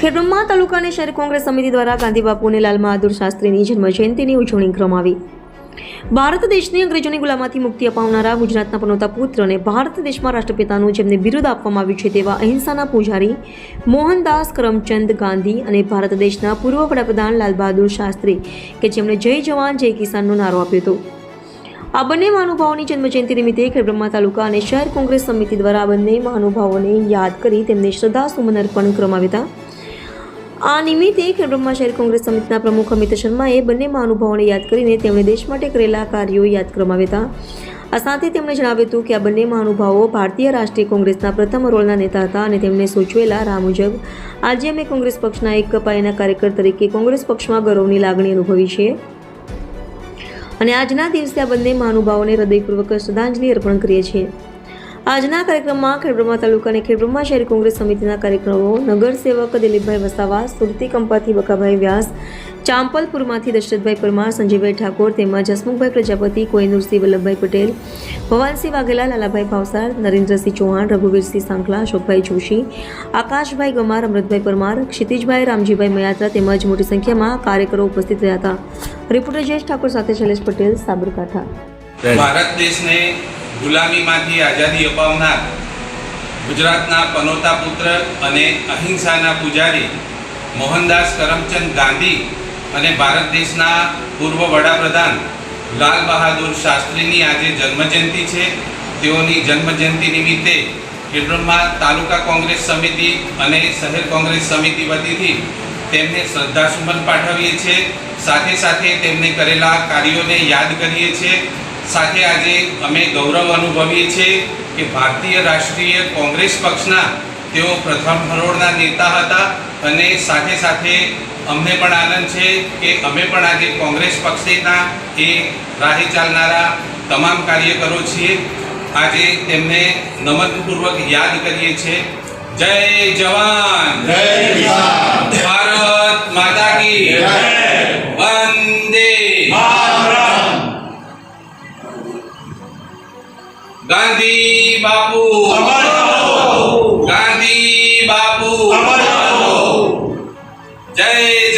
ખેડબ્રહ્મા તાલુકાની શહેર કોંગ્રેસ સમિતિ દ્વારા ગાંધી બાપુ અને લાલ બહાદુર શાસ્ત્રીની જન્મજયંતિની ઉજવણી કરવામાં આવી. ભારત દેશની અંગ્રેજોની ગુલામાથી મુક્તિ અપાવનારા ગુજરાતના પનોતા પુત્ર અને ભારત દેશમાં રાષ્ટ્રપિતાનું જેમને બિરુદ આપવામાં આવ્યું છે તેવા અહિંસાના પૂજારી મોહનદાસ કરમચંદ ગાંધી અને ભારત દેશના પૂર્વ વડાપ્રધાન લાલ બહાદુર શાસ્ત્રી કે જેમણે જય જવાન, જય કિસાનનો નારો આપ્યો હતો. આ બંને મહાનુભાવોની જન્મજયંતિ નિમિત્તે ખેડબ્રહ્મા તાલુકા અને શહેર કોંગ્રેસ સમિતિ દ્વારા આ બંને મહાનુભાવોને યાદ કરી તેમને શ્રદ્ધાસુમન અર્પણ કરવામાં હતા. આ નિમિત્તે ખેડબ્રહ્મા શહેર કોંગ્રેસ સમિતિના પ્રમુખ અમિત શર્માએ બંને મહાનુભાવોને યાદ કરીને તેમણે દેશ માટે કરેલા કાર્યો યાદ કરવામાં હતા. આ સાથે તેમણે જણાવ્યું હતું કે આ બંને મહાનુભાવો ભારતીય રાષ્ટ્રીય કોંગ્રેસના પ્રથમ રોલના નેતા હતા અને તેમણે સૂચવેલા રાહ મુજબ, આજે અમે કોંગ્રેસ પક્ષના એક પાયાના કાર્યકર તરીકે કોંગ્રેસ પક્ષમાં ગૌરવની લાગણી અનુભવી છે. અને આજના દિવસે આ બંને મહાનુભાવોને હૃદયપૂર્વક શ્રદ્ધાંજલિ અર્પણ કરીએ છીએ. આજના કાર્યક્રમમાં ખેડબ્રહ્મા તાલુકા અને ખેડબ્રહ્મા શહેર કોંગ્રેસ સમિતિના કાર્યક્રમો નગરસેવક દિલીપભાઈ વસાવા, સુરતી કંપાથી બકાભાઈ વ્યાસ, ચાંપલપુરમાંથી દશરથભાઈ પરમાર, સંજયભાઈ ઠાકોર તેમજ હસમુખભાઈ પ્રજાપતિ કોઈનુરસિંહ વલ્લભભાઈ પટેલ, ભવાનસિંહ વાઘેલા, લાલાભાઈ ભાવસાર, નરેન્દ્રસિંહ ચૌહાણ, રઘુવીરસિંહ સાંકલા અશોકભાઈ જોશી, આકાશભાઈ ગમાર, અમૃતભાઈ પરમાર, ક્ષિતિજભાઈ, રામજીભાઈ મયાત્રા તેમજ મોટી સંખ્યામાં કાર્યકરો ઉપસ્થિત રહ્યા હતા. રિપોર્ટર જયેશ ઠાકોર સાથે શૈલેષ પટેલ, સાબરકાંઠા. ભારત દેશને ગુલામીમાંથી આઝાદી અપાવનાર ગુજરાતના પનોતા પુત્ર અને અહિંસાના પૂજારી મોહનદાસ કરમચંદ ગાંધી અને ભારત દેશના પૂર્વ વડાપ્રધાન લાલ બહાદુર શાસ્ત્રીની આજે જન્મજયંતિ છે. તેઓની જન્મજયંતિ નિમિત્તે ખેડબ્રહ્મા તાલુકા કોંગ્રેસ સમિતિ અને શહેર કોંગ્રેસ સમિતિ વતીથી તેમને શ્રદ્ધાસુમન પાઠવીએ છીએ. સાથે સાથે તેમને કરેલા કાર્યોને યાદ કરીએ છીએ. સાથે આજે અમે ગૌરવ અનુભવીએ છીએ કે ભારતીય રાષ્ટ્રીય કોંગ્રેસ પક્ષના તેઓ પ્રથમ હરોળના નેતા હતા અને સાથે સાથે અમને પણ આનંદ છે કે અમે પણ આજે કોંગ્રેસ પક્ષના એ રાહે ચાલનારા તમામ કાર્યકરો છીએ. આજે તેમને નમનપૂર્વક યાદ કરીએ છીએ. જય જવાન! જય કિસાન! ભારત માતા કી જય વંદે માતરમ ગાંધી બાપુ. અમર ગાંધી બાપુ. અમર જય